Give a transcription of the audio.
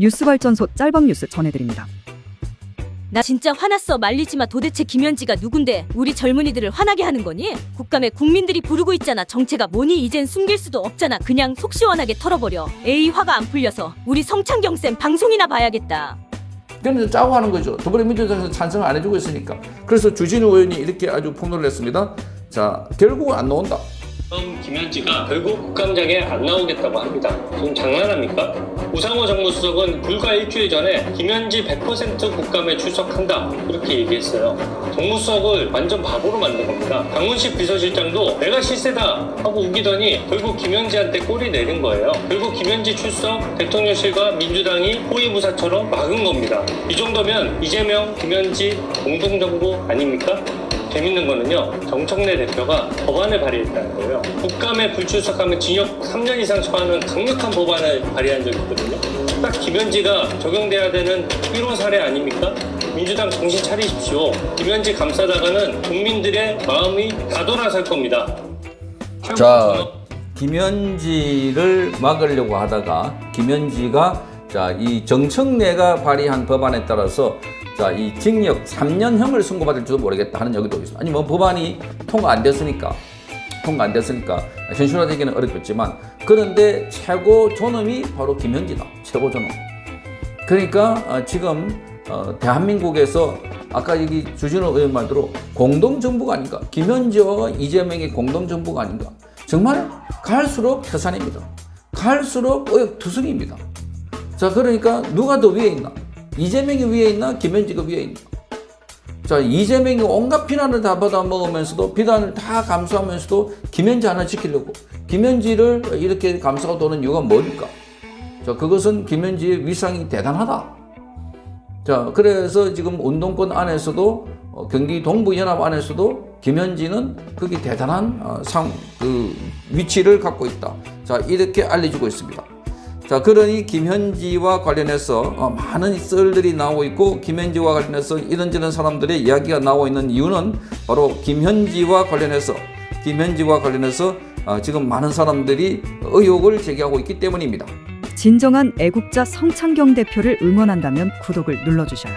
뉴스 발전소 짤방 뉴스 전해드립니다. 나 진짜 화났어 말리지마 도대체 김현지가 누군데 우리 젊은이들을 화나게 하는 거니? 국감에 국민들이 부르고 있잖아 정체가 뭐니 이젠 숨길 수도 없잖아 그냥 속 시원하게 털어버려 에이 화가 안 풀려서 우리 성창경 쌤 방송이나 봐야겠다 그래서 짜고 하는 거죠. 더불어민주당에서 찬성을 안 해주고 있으니까. 그래서 주진우 의원이 이렇게 아주 폭로를 했습니다. 자, 결국은 안 나온다. 그럼 김현지가 결국 국감장에 안 나오겠다고 합니다. 지금 장난합니까? 우상호 정무수석은 불과 일주일 전에 김현지 100% 국감에 출석한다 이렇게 얘기했어요. 정무수석을 완전 바보로 만든 겁니다. 강훈식 비서실장도 내가 실세다 하고 우기더니 결국 김현지한테 꼬리 내린 거예요. 결국 김현지 출석 대통령실과 민주당이 호위무사처럼 막은 겁니다. 이 정도면 이재명, 김현지 공동정부 아닙니까? 재밌는 거는요 정청래 대표가 법안을 발의했다는 거예요. 국감에 불출석하면 징역 3년 이상 처하는 강력한 법안을 발의한 적이 있거든요. 딱 김현지가 적용돼야 되는 1호 사례 아닙니까? 민주당 정신 차리십시오. 김현지 감싸다가는 국민들의 마음이 다 돌아설 겁니다. 자, 김현지를 막으려고 하다가 김현지가 자, 이 정청래가 발의한 법안에 따라서 자, 이 징역 3년형을 선고받을지도 모르겠다 하는 여기도 있습니다. 아니 뭐 법안이 통과 안 됐으니까 통과 안 됐으니까 현실화되기는 어렵겠지만 그런데 최고 존엄이 바로 김현지다. 최고 존엄. 그러니까 어, 지금 어, 대한민국에서 아까 여기 주진우 의원 말대로 공동정부가 아닌가 김현지와 이재명의 공동정부가 아닌가 정말 갈수록 태산입니다 갈수록 의욕투성입니다 자 그러니까 누가 더 위에 있나 이재명이 위에 있나 김현지가 위에 있나 자 이재명이 온갖 비난을 다 받아 먹으면서도 비난을 다 감수하면서도 김현지 하나 지키려고 김현지를 이렇게 감싸고 도는 이유가 뭘까 자, 그것은 김현지의 위상이 대단하다. 자, 그래서 지금 운동권 안에서도 어, 경기 동부연합 안에서도 김현지는 그게 대단한 어, 상, 그 위치를 갖고 있다. 자, 이렇게 알려주고 있습니다. 자, 그러니 김현지와 관련해서 어, 많은 썰들이 나오고 있고 김현지와 관련해서 이런저런 사람들의 이야기가 나오고 있는 이유는 바로 김현지와 관련해서 김현지와 관련해서 어, 지금 많은 사람들이 의혹을 제기하고 있기 때문입니다. 진정한 애국자 성창경 대표를 응원한다면 구독을 눌러주셔요.